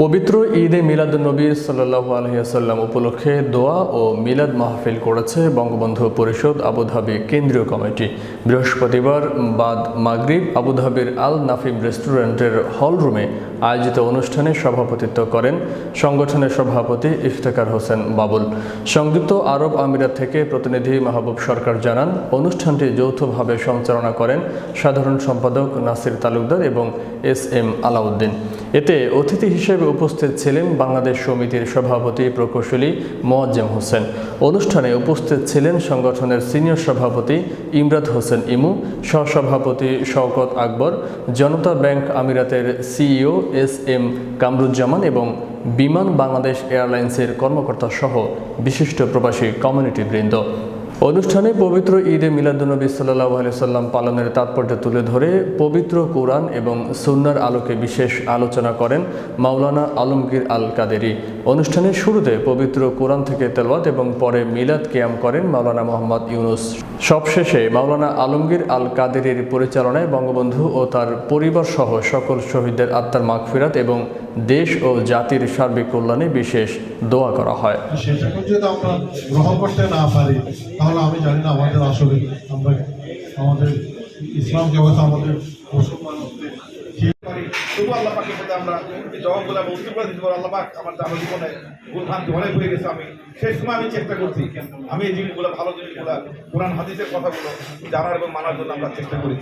পবিত্র ঈদে মিলাদুন্নবী সাল্লাহ আলহিহাসাল্লাম উপলক্ষে দোয়া ও মিলাদ মাহফিল করেছে বঙ্গবন্ধু পরিষদ আবুধাবি কেন্দ্রীয় কমিটি। বৃহস্পতিবার বাদ মাগরিব আবুধাবির আল নাফিম রেস্টুরেন্টের হল রুমে আয়োজিত অনুষ্ঠানে সভাপতিত্ব করেন সংগঠনের সভাপতি ইফতেখার হোসেন বাবুল। সংযুক্ত আরব আমিরাত থেকে প্রতিনিধি মাহবুব সরকার জানান, অনুষ্ঠানটি যৌথভাবে সঞ্চালনা করেন সাধারণ সম্পাদক নাসির তালুকদার এবং এস এম আলাউদ্দিন। এতে অতিথি হিসেবে উপস্থিত ছিলেন বাংলাদেশ সমিতির সভাপতি প্রকৌশলী মোয়াজ্জেম হোসেন। অনুষ্ঠানে উপস্থিত ছিলেন সংগঠনের সিনিয়র সভাপতি ইমরাত হোসেন ইমু, সহসভাপতি শওকত আকবর, জনতা ব্যাংক আমিরাতের সিইও এস এম কামরুজ্জামান এবং বিমান বাংলাদেশ এয়ারলাইন্সের কর্মকর্তা সহ বিশিষ্ট প্রবাসী কমিউনিটি বৃন্দ। অনুষ্ঠানে পবিত্র ঈদে মিলাদুনবী সাল্লাহ সাল্লাম পালনের তাৎপর্য তুলে ধরে পবিত্র কোরআন এবং সুন্নার আলোকে বিশেষ আলোচনা করেন মাওলানা আলমগীর আল কাদেরি অনুষ্ঠানের শুরুতে পবিত্র কোরআন থেকে তেলওয়াত এবং পরে মিলাদ কিয়াম করেন মাওলানা মোহাম্মদ ইউনুস। সবশেষে মাওলানা আলমগীর আল কাদেরির পরিচালনায় বঙ্গবন্ধু ও তার পরিবার সহ সকল শহীদদের আত্মার মাগফিরাত এবং দেশ ও জাতির সার্বিক কল্যাণে বিশেষ দোয়া করা হয়। আমি জানি না আমাদের আসলে আমরা আমাদের ইসলাম জগতে আমাদের আমরা আমি করে আমার জীবনে গেছে। আমি সেই সময় আমি চেষ্টা করছি। আমি এই জিনিসগুলো, ভালো জিনিসগুলো, কোরআন, হাদিসের কথাগুলো জানার এবং মানার জন্য আমরা চেষ্টা করেছি।